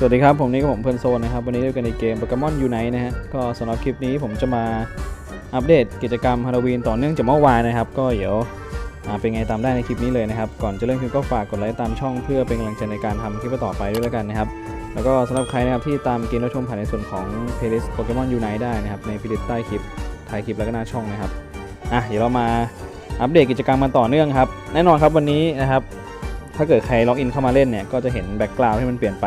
สวัสดีครับ ผมนี่ก็ผมเพลินโซนนะครับ วันนี้เราอยู่กันในเกมโปเกมอนยูไนนะฮะก็สำหรับคลิปนี้ผมจะมาอัปเดตกิจกรรมฮาโลวีนต่อเนื่องจากเมื่อวานนะครับ ก็เดี๋ยวเป็นไงตามได้ในคลิปนี้เลยนะครับ ก่อนจะเริ่มคลิปก็ฝากกดไลค์ตามช่องเพื่อเป็นกำลังใจในการทำคลิปต่อไปด้วยแล้วกันนะครับ แล้วก็สำหรับใครนะครับที่ตามเกมรับชมผ่านในส่วนของเพลย์ลิสต์โปเกมอนยูไนได้นะครับในเพลย์ลิสต์ใต้คลิปท้ายคลิปแล้วก็หน้าช่องนะครับอะเดี๋ยวเรามาอัปเดตกิจกรรมมันต่อเนื่องครับแน่นอนครับวันนี้นะครับถ้าเกิดใครล็อกอินเข้ามาเล่นเนี่ยก็จะเห็นแบ็กกราวด์ที่มันเปลี่ยนไป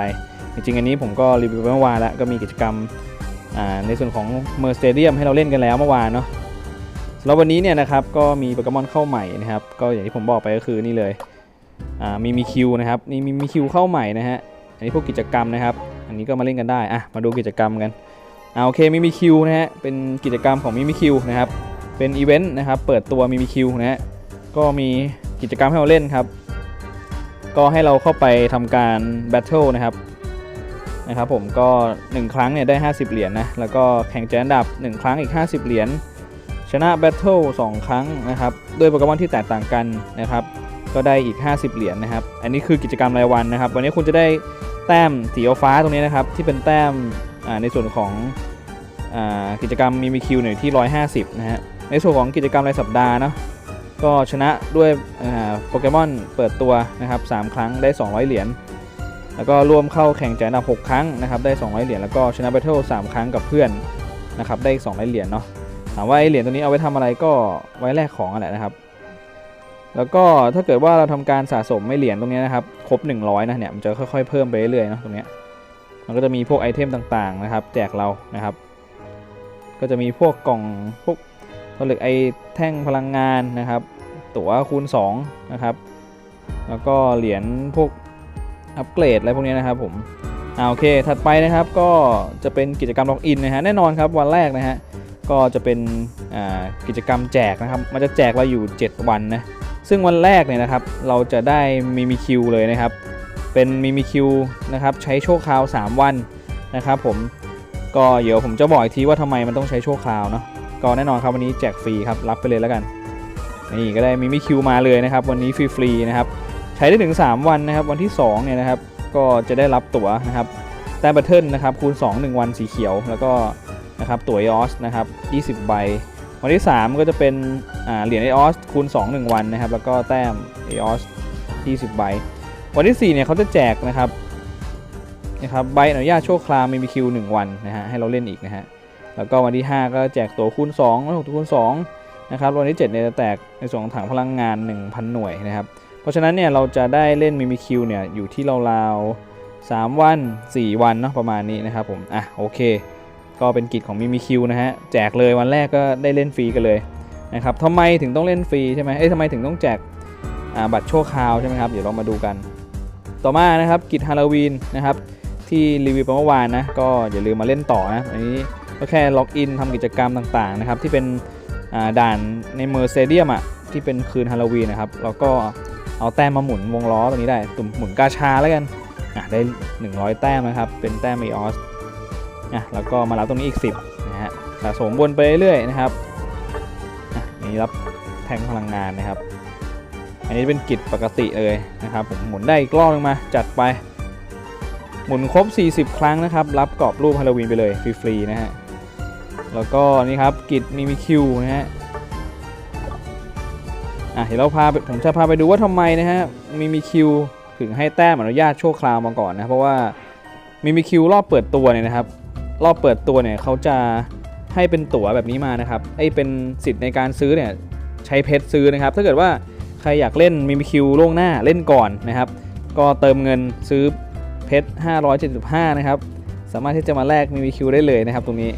จริงๆ อันนี้ผมก็รีวิวเมื่อวานแล้วก็มีกิจกรรมในส่วนของเมอร์สเตเดียมให้เราเล่นกันแล้วเมื่อวานเนาะสำหรับวันนี้เนี่ยนะครับก็มีโปเกมอนเข้าใหม่นะครับก็อย่างที่ผมบอกไปก็คือนี่เลยมีมีคิวนะครับนี่มีมีคิวเข้าใหม่นะฮะอันนี้พวกกิจกรรมนะครับ อันนี้ก็มาเล่นกันได้อะมาดูกิจกรรมกันอ่าโอเคมีมีคิวนะฮะเป็นกิจกรรมของมีมีคิวนะครับเป็นอีเวนต์นะครับเปิดตัวมีมีคิวนะฮะก็มีกิจกรรมให้เราเล่นครับก็ให้เราเข้าไปทำการแบทเทิลนะครับ นะครับผมก็ 1 ครั้งเนี่ยได้ 50 เหรียญนะแล้วก็แข่งแจนดับ 1 ครั้งอีก 50 เหรียญชนะแบทเทิล2ครั้งนะครับด้วยโปเกมอนที่แตกต่างกันนะครับก็ได้อีก 50 เหรียญนะครับ อันนี้คือกิจกรรมรายวันนะครับ วันนี้คุณจะได้แต้มสีฟ้าตรงนี้นะครับ ที่เป็นแต้มในส่วนของอกิจกรรมมีมีคิวเนี่ยที่ 150 นะฮะในส่วนของกิจกรรมรายสัปดาห์เนาะก็ชนะด้วยโปเกมอนเปิดตัวนะครับ3ครั้งได้ 200 เหรียญ แล้วก็ร่วมเข้าแข่งแจกนับ6ครั้งนะครับได้200เหรียญแล้วก็ชนะแบทเทิล3ครั้งกับเพื่อนนะครับได้อีก200เหรียญเนาะถามว่าไอเหรียญตัวนี้เอาไว้ทำอะไรก็ไว้แลกของอะไรนะครับ แล้วก็ถ้าเกิดว่าเราทำการสะสมไม่เหรียญตรงนี้นะครับครบ 100นะเนี่ยมันจะค่อยๆเพิ่มไปเรื่อยๆเนาะตรงนี้มันก็จะมีพวกไอเทมต่างๆนะครับ แจกเรานะครับ ก็จะมีพวกกล่องพวกผลึกไอแท่งพลังงานนะครับ ตั๋วคูณ2นะครับแล้วก็เหรียญพวก อัปเกรดอะไรพวกนี้นะครับผมอ่าโอเค ถัดไปนะครับก็จะเป็นกิจกรรมล็อกอินนะฮะแน่นอนครับวันแรกนะฮะก็จะเป็นกิจกรรมแจกนะครับ มันจะแจกเราอยู่ 7 วันนะซึ่งวันแรกเนี่ยนะครับเราจะได้มีมีคิวเลยนะครับ เป็นมีมีคิวนะครับใช้โชคคราว 3 วันนะครับผมก็เดี๋ยวผมจะบอกอีกทีว่าทำไมมันต้องใช้โชคคราวเนาะก็แน่นอนครับวันนี้แจกฟรีครับรับไปเลยแล้วกันนี่ก็ได้มีมีคิวมาเลยนะครับ วันนี้ฟรีๆนะครับ ช้ได้ถึง 3 วันนะครับ วันที่2เนี่ยนะครับ ก็จะได้รับตั๋วนะครับแต้มบัตเทิลนะครับคูณ 2 1 วันสีเขียว แล้วก็นะครับตั๋วไอออสนะครับ20 ใบ วันที่ 3 ก็จะเป็นเหรียญไอออสคูณ 2 1 วันนะครับ แล้วก็แต้มไอออส20 ใบ วันที่ 4 เนี่ยเขาจะแจกนะครับนะครับใบอนุญาตชั่วคราวมีคิว1วันนะฮะให้เราเล่นอีกนะฮะแล้วก็วันที่ 5 ก็แจกตั๋วคูณ2แล้วคูณ2นะครับวันที่7เนี่ยจะแตกในส่วนของถังพลังงาน 1,000 หน่วยนะครับ เพราะฉะนั้นเนี่ยเราจะได้เล่นมิมิคิวเนี่ยอยู่ที่ราวๆ3วัน 4 วันเนาะประมาณนี้นะครับผม อะโอเค ก็เป็นกิจของมิมิคิวนะฮะแจกเลยวันแรกก็ได้เล่นฟรีกันเลยนะครับทำไมถึงต้องเล่นฟรีใช่ไหมเอ้ยทำไมถึงต้องแจกบัตรชั่วคราวใช่ไหมครับเดี๋ยวเรามาดูกัน ต่อมานะครับกิจฮาโลวีนนะครับที่รีวิวไปเมื่อวานนะก็อย่าลืมมาเล่นต่อนะอันนี้ก็แค่ล็อกอินทำกิจกรรมต่างๆนะครับที่เป็นด่านในเมอร์เซเดียมอะที่เป็นคืนฮาโลวีนนะครับแล้วก็ เอาแต้มมาหมุนวงล้อตรงนี้ได้ตุ่มหมุนกาชาแล้วกันอะได้ 100 แต้มนะครับ เป็นแต้มไอออสอะแล้วก็มารับตรงนี้อีก 10นะฮะสะสมวนไปเรื่อยๆนะครับอะนี่รับแทงพลังงานนะครับ อันนี้เป็นกิจปกติเลยนะครับผมหมุนได้อีกรอบนึงมาจัดไป หมุนครบ 40 ครั้งนะครับ รับกรอบรูปฮาโลวีนไปเลยฟรีๆนะฮะแล้วก็นี่ครับกิจมีมีคิวนะฮะ อะเดี๋ยวเราพาผมจะพาไปดูว่าทำไมนะฮะมีมีคิวถึงให้แต้มอนุญาตชั่วคราวมาก่อนนะเพราะว่ามีมีคิวรอบเปิดตัวเนี่ยนะครับ รอบเปิดตัวเนี่ยเขาจะให้เป็นตั๋วแบบนี้มานะครับไอ้เป็นสิทธิ์ในการซื้อเนี่ยใช้เพชรซื้อนะครับ ถ้าเกิดว่าใครอยากเล่นมีมีคิวล่วงหน้าเล่นก่อนนะครับ ก็เติมเงินซื้อเพชร575 นะครับ สามารถที่จะมาแลกมีมีคิวได้เลยนะครับตรงนี้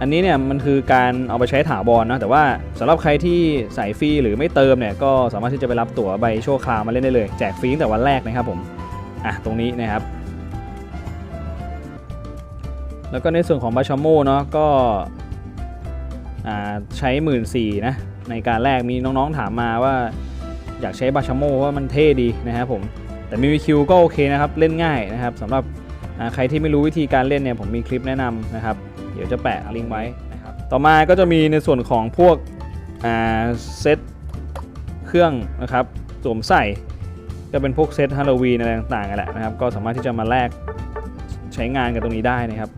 อันนี้เนี่ยมันคือการเอาไปใช้ถาวรนะแต่ว่าสำหรับใครที่ใส่ฟรีหรือไม่เติมเนี่ยก็สามารถที่จะไปรับตั๋วใบชั่วคราวมาเล่นได้เลย แจกฟรีตั้งแต่วันแรกนะครับผมอะตรงนี้นะครับ แล้วก็ในส่วนของบาชโมเนาะก็อ่าใช้หมื่นสี่นะในการแรกมีน้องๆถามมาว่า อยากใช้บาชโมว่ามันเท่ดีนะครับผมแต่มีวิคิวก็โอเคนะครับเล่นง่ายนะครับสำหรับอ่าใครที่ไม่รู้วิธีการเล่นเนี่ยผมมีคลิปแนะนำนะครับ ดี๋ยวจะแปะลิงก์ไว้นะครับต่อมาก็จะมีในส่วนของพวกอ่าเซตเครื่องนะครับสวมใส่ก็เป็นพวกเซตฮาโลวีนอะไรต่างๆกันแหละนะครับ ก็สามารถที่จะมาแลกใช้งานกันตรงนี้ได้นะครับ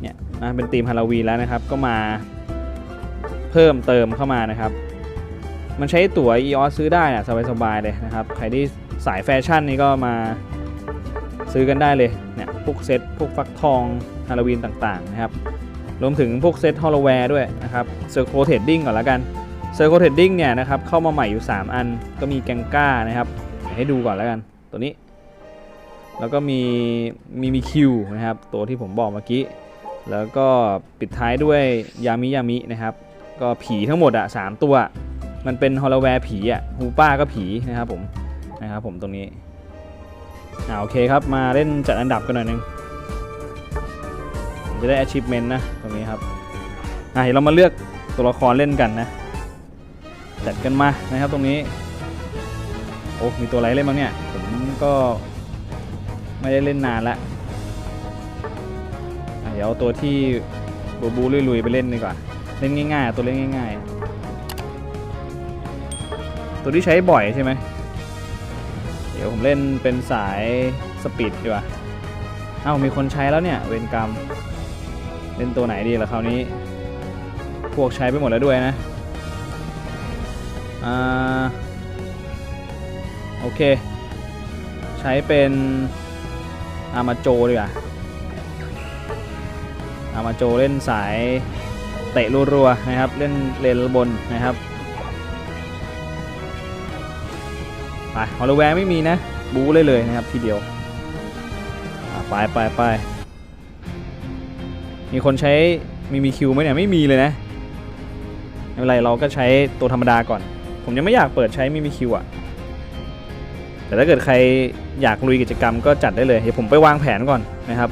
เนี่ยอะเป็นธีมฮาโลวีนแล้วนะครับ ก็มาเพิ่มเติมเข้ามานะครับ มันใช้ตั๋ว EOS ซื้อได้นะสบายๆเลยนะครับ ใครที่สายแฟชั่นนี่ก็มาซื้อกันได้เลยเนี่ยพวกเซตพวกฟักทอง ฮาโลวีนต่างๆนะครับ รวมถึงพวกเซตฮอลโลแวร์ด้วยนะครับเซอร์โคเทดดิ้งก่อนละกันเซอร์โคเทดดิ้งเนี่ยนะครับเข้ามาใหม่อยู่ 3 อันก็มีแกงก้านะครับให้ดูก่อนแล้วกันตัวนี้ แล้วก็มีมีมีคิวนะครับตัวที่ผมบอกเมื่อกี้ แล้วก็ปิดท้ายด้วยยามิยามินะครับก็ผีทั้งหมดอะสามตัว มันเป็นฮอลโลแวร์ผีอะฮูป้าก็ผีนะครับผมนะครับผมตรงนี้อ่าโอเคครับ มาเล่นจัดอันดับกันหน่อยหนึง จะได้ achievement นะ ตรงนี้ครับอะเดี๋ยวเรามาเลือกตัวละครเล่นกันนะ จัดกันมานะครับตรงนี้ โอ้มีตัวอะไรเล่นบ้างเนี่ย ผมก็ไม่ได้เล่นนานละอะเดี๋ยวเอาตัวที่บูบูลุยๆไปเล่นดีกว่า เล่นง่ายๆ ตัวเล่นง่าย ๆ ตัวที่ใช้บ่อยใช่ไหมเดี๋ยวผมเล่นเป็นสายสปีดดีกว่า เอ้ามีคนใช้แล้วเนี่ย เวรกรรม เล่นตัวไหนดีล่ะคราวนี้ พวกใช้ไปหมดแล้วด้วยนะ อ่า โอเค ใช้เป็นอามาโจดีกว่าอามาโจเล่นสายเตะรัวๆนะครับ เล่นเลนบนนะครับไปฮอลลแวร์ไม่มีนะ บูเลยเลยนะครับทีเดียวไปไปไป มีคนใช้มีมีคิวไหมเนี่ยไม่มีเลยนะไม่เป็นไรเราก็ใช้ตัวธรรมดาก่อน ผมยังไม่อยากเปิดใช้มีมีคิวอะแต่ถ้าเกิดใครอยากลุยกิจกรรมก็จัดได้เลยเดี๋ยวผมไปวางแผนก่อนนะครับ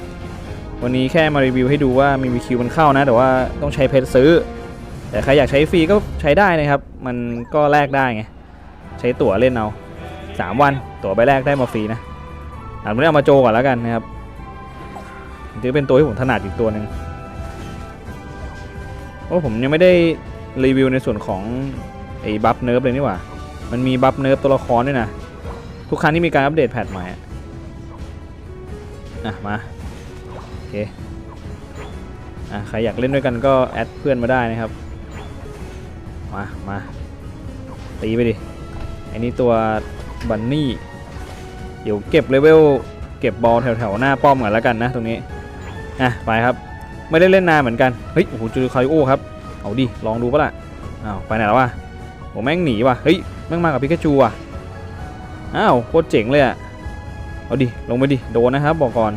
วันนี้แค่มารีวิวให้ดูว่ามีมีคิวมันเข้านะ แต่ว่าต้องใช้เพชรซื้อ แต่ใครอยากใช้ฟรีก็ใช้ได้นะครับ มันก็แลกได้ไงใช้ตั๋วเล่นเอา3 วันตั๋วใบแรกได้มาฟรีนะอ่านไม่ได้เอามาโจก่อนแล้วกันนะครับถือเป็นตัวที่ผมถนัดอีกตัวหนึ่ง โอ้ผมยังไม่ได้รีวิวในส่วนของไอ้บัฟเนิร์ฟเลยนี่หว่า มันมีบัฟเนิร์ฟตัวละครด้วยนะ ทุกครั้งที่มีการอัปเดตแพทใหม่อะอะมา โอเค อะใครอยากเล่นด้วยกันก็แอดเพื่อนมาได้นะครับ มา มา ตีไปดิไอ้นี่ตัวบันนี่ เดี๋ยวเก็บเลเวล เก็บบอลแถวๆหน้าป้อมก่อนแล้วกันนะตรงนี้ อะ ไปครับ ไม่ได้เล่นนานเหมือนกัน เฮ้ย โอ้โหจูคาริโอครับ เอาดิ ลองดูปะล่ะ อ้าว ไปไหนแล้ววะโอ้แม่งหนีว่ะ เฮ้ย แม่งมากับพิกาจูว่ะ อ้าว โคตรเจ๋งเลยอะเอาดิ ลงไปดิ โดนนะครับ บอกก่อน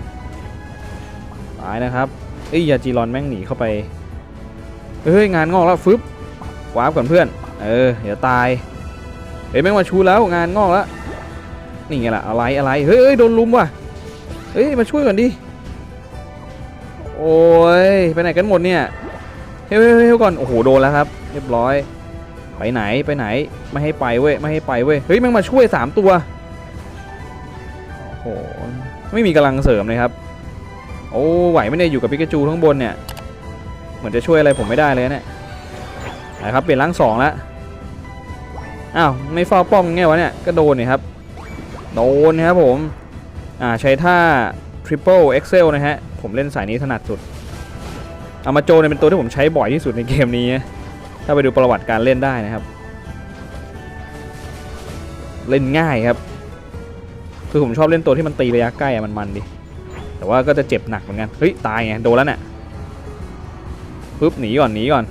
ตายนะครับเอ้ยยาจีรอนแม่งหนีเข้าไป เฮ้ย งานงอกแล้วฟึบวาร์ปก่อนเพื่อน เออ เดี๋ยวตาย เฮ้ย แม่งมาชูแล้วงานงอกแล้ว นี่ไงล่ะ อะไร อะไร เฮ้ยโดนลุมว่ะ เฮ้ย มาช่วยก่อนดิ อ้ย ไปไหนกันหมดเนี่ยเฮ้ยเฮ้ยเฮ้ยก่อน โอ้โห โดนแล้วครับ เรียบร้อย ไปไหน ไปไหน ไม่ให้ไปเว้ย ไม่ให้ไปเว้ย เฮ้ย มันมาช่วย 3 ตัว โอ้โห ไม่มีกำลังเสริมเลยครับ โอ้ ไหวไม่ได้อยู่กับปิกาจูข้างบนเนี่ย เหมือนจะช่วยอะไรผมไม่ได้เลยเนี่ยนะครับ เปลี่ยนร่างสองแล้ว อ้าว ไม่เฝ้าป้อมไงวะเนี่ย ก็โดนนี่ครับ โดนนะครับผม อ่า ใช้ท่า Triple Excel นะฮะ ผมเล่นสายนี้ถนัดสุดอามาโจเนี่ยเป็นตัวที่ผมใช้บ่อยที่สุดในเกมนี้ ถ้าไปดูประวัติการเล่นได้นะครับ เล่นง่ายครับ คือผมชอบเล่นตัวที่มันตีระยะใกล้อะมันมันดิ แต่ว่าก็จะเจ็บหนักเหมือนกัน เฮ้ย ตายไง โดนแล้วเนี่ยปึ๊บหนีก่อนหนีก่อน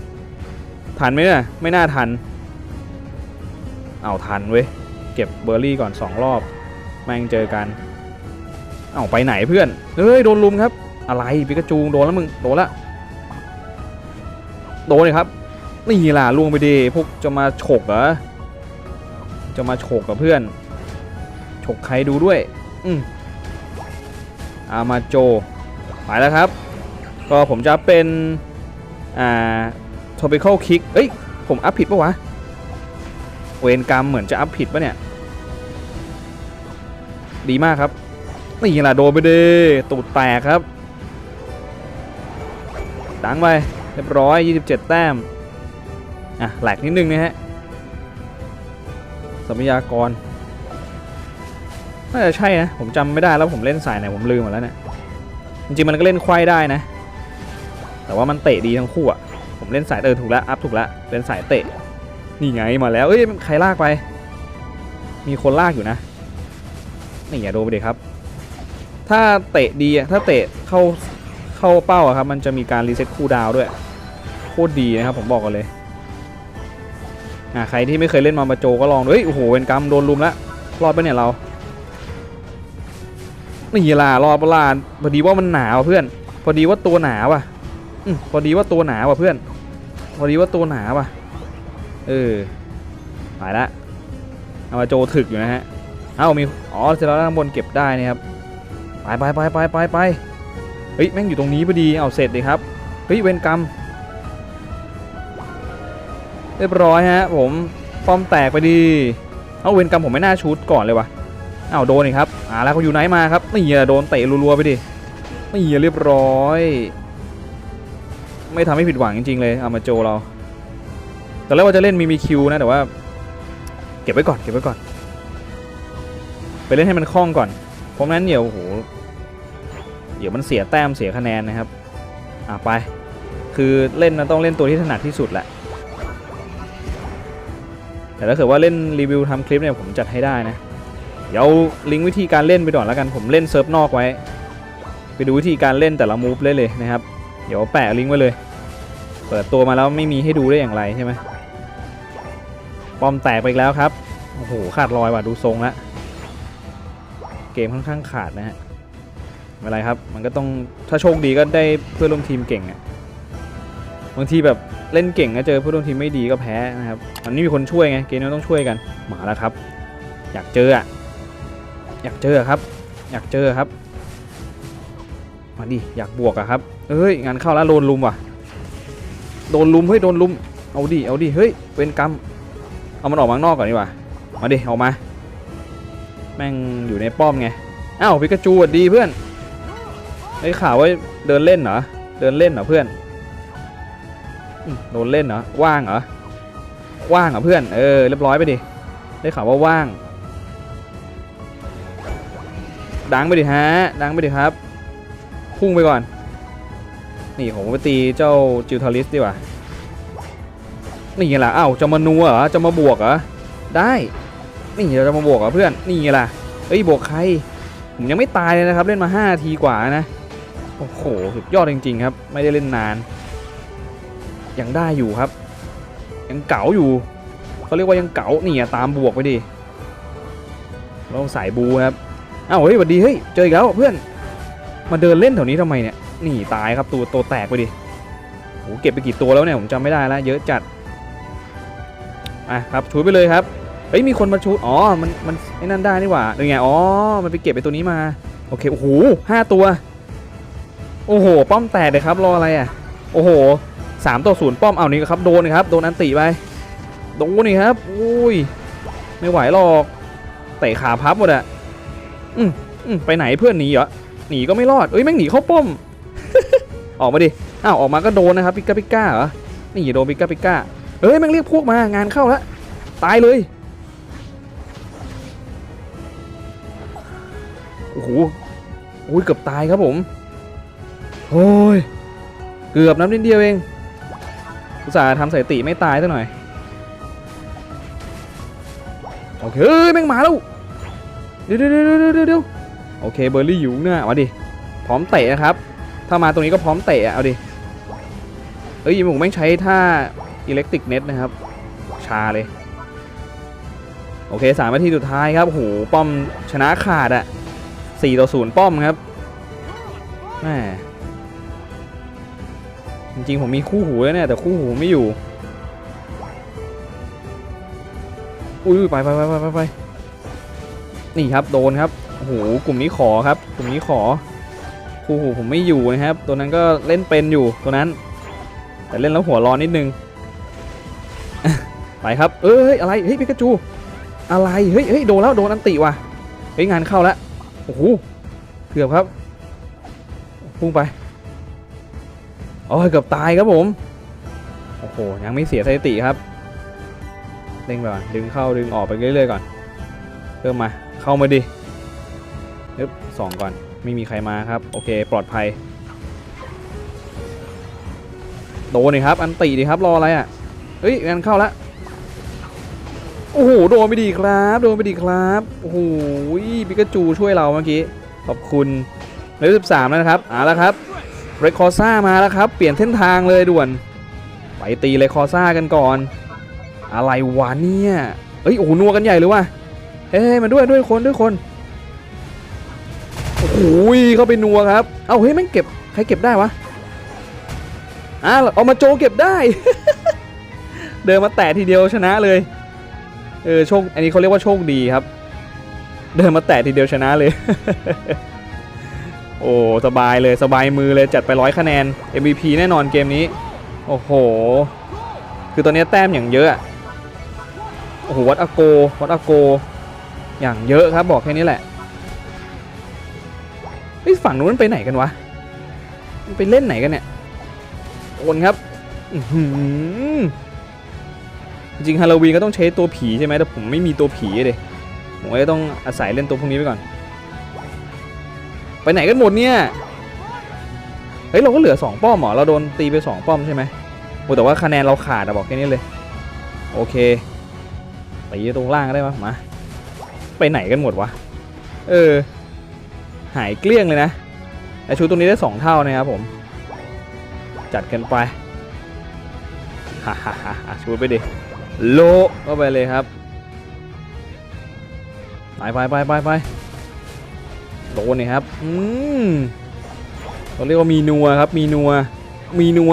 ทันไหมเนี่ยไม่น่าทัน เอาทันเว้ย เก็บเบอร์รี่ก่อน 2 รอบ แม่งเจอกัน เอาไปไหนเพื่อน เฮ้ย โดนลุมครับ อะไรปิกาจูโดนแล้วมึงโดนละโดนเลยครับนี่ล่ะล่วงไปดีพวกจะมาฉกเหรอจะมาฉกกับเพื่อนฉกใครดูด้วยอืมอามาโจไปแล้วครับ ก็ผมจะเป็นอ่า topical kick เอ้ย ผมอัพผิดปะวะ เวรกรรมเหมือนจะอัพผิดปะเนี่ย ดีมากครับ นี่ล่ะโดนไปดีตูดแตกครับ ดังไปเรียบร้อย 27 แต้ม อะแหลกนิดนึงนะฮะทรัพยากรน่าจะใช่นะ ผมจำไม่ได้แล้วผมเล่นสายไหนผมลืมหมดแล้วเนี่ยจริงๆมันก็เล่นควายได้นะ แต่ว่ามันเตะดีทั้งคู่อะผมเล่นสายเออถูกแล้วอัพถูกแล้วเป็นสายเตะ นี่ไงมาแล้วเอ้ยใครลากไป มีคนลากอยู่นะนี่อย่าโดนไปเด็ครับ ถ้าเตะดีอะถ้าเตะเข้า เข้าเป้าอะครับมันจะมีการรีเซ็ตคูลดาวด้วยโคตรดีนะครับผมบอกกันเลยอ่าใครที่ไม่เคยเล่นมามาโจก็ลองดูเฮ้ยโอ้โหเวนกรรมโดนลุมแล้วรอดไปเนี่ยเรานี่ล่ะรอดปะลานพอดีว่ามันหนาวเพื่อน พอดีว่าตัวหนาว่ะอืมพอดีว่าตัวหนาว่ะเพื่อน พอดีว่าตัวหนาว่ะ เออไปละเอามาโจถึกอยู่นะฮะเอ้ามีอ๋อเสร็จแล้วข้างบนเก็บได้นะครับไปไปไปไปไปไป เฮ้ยแม่งอยู่ตรงนี้พอดีเอาเสร็จเลยครับเฮ้ยเวนกรรมเรียบร้อยฮะผมป้อมแตกไปดีเอาเวนกรรมผมไม่น่าชูดก่อนเลยวะเอาโดนอีกครับอ่าแล้วเขาอยู่ไหนมาครับนี่อะโดนเตะรัวๆไปดินี่อะเรียบร้อย ไม่ทำให้ผิดหวังจริงๆเลยเอามาโจเราตอนแรกว่าจะเล่นมีมีคิวนะแต่ว่า เก็บไว้ก่อนเก็บไว้ก่อน ไปเล่นให้มันคล่องก่อนเพราะงั้นเดี๋ยวโอ้โห เดี๋ยวมันเสียแต้มเสียคะแนนนะครับอ่าไป คือเล่นนะต้องเล่นตัวที่ถนัดที่สุดแหละแต่ถ้าเกิดว่าเล่นรีวิวทำคลิปเนี่ยผมจัดให้ได้นะเดี๋ยวลิงก์วิธีการเล่นไปก่อนแล้วกันผมเล่นเซิร์ฟนอกไว้ ไปดูวิธีการเล่นแต่ละมูฟเลยเลยนะครับ เดี๋ยวแปะลิงก์ไว้เลย เปิดตัวมาแล้วไม่มีให้ดูได้อย่างไรใช่ไหมปอมแตกไปอีกแล้วครับโอ้โหขาดรอยว่ะดูทรงละเกมค่อนข้างขาดนะฮะ ไม่เป็นไรครับ มันก็ต้องถ้าโชคดีก็ได้เพื่อนร่วมทีมเก่งอะบางทีแบบเล่นเก่งก็เจอเพื่อนร่วมทีมไม่ดีก็แพ้นะครับมันไม่มีคนช่วยไงเกมนี้ต้องช่วยกันมาแล้วครับ อยากเจออะอยากเจอครับ อยากเจอครับมาดิอยากบวกอะครับเอ้ยงานเข้าแล้วโดนลุมว่ะโดนลุมเฮ้ยโดนลุมเอาดิเอาดิเฮ้ยเวรกรรมเอามันออกมาข้างนอกก่อนดีกว่ามาดิออกมา แม่งอยู่ในป้อมไงอ้าวพิกาจูสวัสดีเพื่อน อ้ข่าวว่าเดินเล่นเหรอ เดินเล่นเหรอเพื่อนโดนเล่นเหรอ ว่างเหรอ ว่างเหรอเพื่อน เออ เรียบร้อยไปดิ ได้ข่าวว่าว่าง ดังไปดิฮะ ดังไปดิครับ พุ่งไปก่อน นี่ผมไปตีเจ้าจิวทาริสดีกว่า นี่ไงล่ะอ้าวจะมานัวเหรอ จะมาบวกเหรอ ได้ นี่เราจะมาบวกเหรอเพื่อน นี่ไงล่ะเอ้ย บวกใคร ผมยังไม่ตายเลยนะครับ เล่นมา 5 ทีกว่านะ โอ้โห สุดยอดจริง ๆ ครับ ไม่ได้เล่นนาน ยังได้อยู่ครับ ยังเก๋าอยู่ เขาเรียกว่ายังเก๋าเนี่อะตามบวกไปดิเราสายบูครับอ้าวเฮ้ยสวัสดีเฮ้ยเจออีกแล้วเพื่อน มาเดินเล่นแถวนี้ทำไมเนี่ยนี่ตายครับตัวโตแตกไปดิโหเก็บไปกี่ตัวแล้วเนี่ยผมจำไม่ได้แล้วเยอะจัดอะครับชูไปเลยครับเฮ้ยมีคนมาชูอ๋อมันมันไอ้นั่นได้นี่หว่าเป็นไงอ๋อมันไปเก็บไปตัวนี้มาโอเคโอ้โหห้าตัว โอ้โห ป้อมแตกเลยครับ รออะไรอะ โอ้โหสามต่อศูนย์ป้อมเอานี่ครับ โดนครับ โดนอันติไป โดนนี่ครับ อุ้ย ไม่ไหวหรอก เตะขาพับหมดอะ อืมอืมไปไหนเพื่อนหนีเหรอ หนีก็ไม่รอด เอ้ย แม่งหนีเข้าป้อม ออกมาดิ อ้าว ออกมาก็โดนนะครับ ปิก้าปิก้าเหรอ นี่โดนปิก้าปิก้าเอ้ย แม่งเรียกพวกมา งานเข้าแล้ว ตายเลย โอ้โหโอ้ย เกือบตายครับผม โอ้ย เกือบน้ำนิดเดียวเองอุตส่าห์ทำสถิติไม่ตายซะหน่อย โอเคเอ้ยแม่งมาแล้วเดี๋ยวเดี๋ยวเดี๋ยวเดี๋ยวเดี๋ยวโอเคเบอร์รี่อยู่เนี่ยมาดิ พร้อมเตะนะครับ ถ้ามาตรงนี้ก็พร้อมเตะเอาดิ เอ้ยผมแม่งใช้ท่าอิเล็กทริกเน็ตนะครับ ชาเลย โอเคสามนาทีสุดท้ายครับโหป้อมชนะขาดอะสี่ต่อศูนย์ป้อมครับแหม จริงๆผมมีคู่หูแล้วเนี่ยแต่คู่หูไม่อยู่ อุ้ยไปไปไปไปไปไปนี่ครับโดนครับโอ้โหกลุ่มนี้ขอครับ กลุ่มนี้ขอ คู่หูผมไม่อยู่นะครับ ตัวนั้นก็เล่นเป็นอยู่ตัวนั้น แต่เล่นแล้วหัวร้อนนิดนึงไปครับ เอ้ยอะไรเฮ้ยพิกาจูอะไรเฮ้ยเฮ้ยโดนแล้วโดนอันติว่ะเฮ้ยงานเข้าแล้วโอ้โหเกือบครับพุ่งไป โอ้ยเกือบตายครับผม โอ้โห ยังไม่เสียสถิติครับเด้งไปก่อนดึงเข้าดึงออกไปเรื่อยๆก่อนเพิ่มมาเข้ามาดิฮึบสองก่อนไม่มีใครมาครับ โอเค ปลอดภัยโดนเลยครับอันตีดีครับรออะไรอะเฮ้ยงานเข้าละโอ้โหโดนไปดีครับ โดนไปดีครับโอ้โหปิกาจูช่วยเราเมื่อกี้ขอบคุณเลเวลสิบสามแล้วนะครับเอาละครับ เรคคอซ่ามาแล้วครับ เปลี่ยนเส้นทางเลยด่วน ไปตีเรคคอซ่ากันก่อน อะไรวะเนี่ยเอ้ยโอ้โหนัวกันใหญ่เลยว่ะเฮ้ยมาด้วยด้วยคนด้วยคนโอ้โหเข้าไปนัวครับ เอาเฮ้ยแม่งเก็บใครเก็บได้วะอะเอามาโจเก็บได้ เดินมาแตะทีเดียวชนะเลยเออโชคอันนี้เขาเรียกว่าโชคดีครับ เดินมาแตะทีเดียวชนะเลย โอ้สบายเลยสบายมือเลยจัดไปร้อยคะแนน MVP แน่นอนเกมนี้ โอ้โห คือตอนนี้แต้มอย่างเยอะโอ้โหวัดอโกวัดอโก อย่างเยอะครับบอกแค่นี้แหละไอ้ฝั่งนู้นไปไหนกันวะไปเล่นไหนกันเนี่ยโอนครับจริงฮาโลวีนก็ต้องใช้ตัวผีใช่ไหมแต่ผมไม่มีตัวผีเลยผมก็ต้องอาศัยเล่นตัวพวกนี้ไปก่อน ไปไหนกันหมดเนี่ย เฮ้ยเราก็เหลือ 2 ป้อมเหรอ เราโดนตีไป 2 ป้อมใช่ไหมโอ้แต่ว่าคะแนนเราขาดอะบอกแค่นี้เลย โอเคตีตรงล่างก็ได้ปะมา ไปไหนกันหมดวะ เออ หายเกลี้ยงเลยนะแต่ชุดตรงนี้ได้ 2 เท่านะครับผม จัดกันไปฮ่าฮ่าฮ่าชุดไปดิ โลก็ไปเลยครับ ไปไปไปไปไป โดนนี่ครับ อืมเราเรียกว่ามีนัวครับ มีนัว มีนัว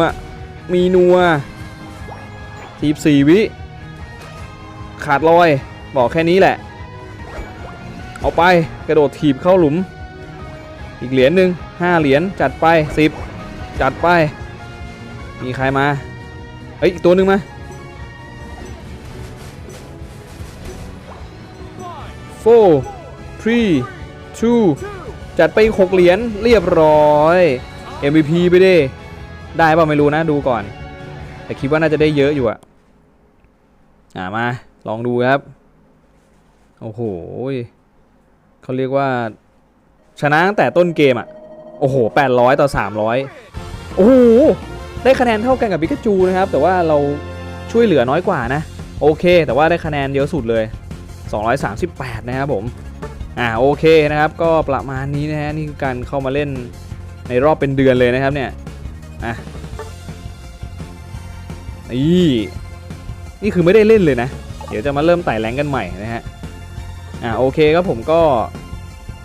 มีนัวทีบสี่วิ ขาดลอย บอกแค่นี้แหละ เอาไป กระโดดถีบเข้าหลุม อีกเหรียญหนึ่งห้าเหรียญ จัดไปสิบ จัดไป มีใครมา เอ้ย อีกตัวหนึ่งมา four three two จัดไปอีกหกเหรียญเรียบร้อย MVP ไปดิ ได้ป่ะไม่รู้นะดูก่อน แต่คิดว่าน่าจะได้เยอะอยู่อะอ่ามา ลองดูครับ โอ้โหเขาเรียกว่า ชนะตั้งแต่ต้นเกมอะโอ้โห 800 ต่อ 300 โอ้โห ได้คะแนนเท่ากันกับปิกาจูนะครับ แต่ว่าเราช่วยเหลือน้อยกว่านะ โอเค แต่ว่าได้คะแนนเยอะสุดเลย 238 นะครับผม อ่าโอเคนะครับก็ประมาณนี้นะฮะนี่คือการเข้ามาเล่นในรอบเป็นเดือนเลยนะครับเนี่ยอะนี่นี่คือไม่ได้เล่นเลยนะ เดี๋ยวจะมาเริ่มไต่แรงกันใหม่นะฮะอ่าโอเคครับผมก็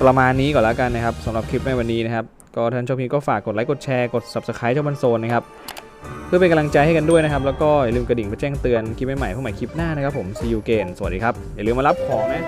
ประมาณนี้ก่อนแล้วกันนะครับสำหรับคลิปในวันนี้นะครับ ก็ท่านชอบคลิปก็ฝากกดไลค์กดแชร์กด subscribe ช่องบันโซนนะครับเพื่อเป็นกำลังใจให้กันด้วยนะครับ แล้วก็อย่าลืมกระดิ่งเพื่อแจ้งเตือนคลิปใหม่ๆพวกใหม่คลิปหน้านะครับผม see you again สวัสดีครับ อย่าลืมมารับของนะ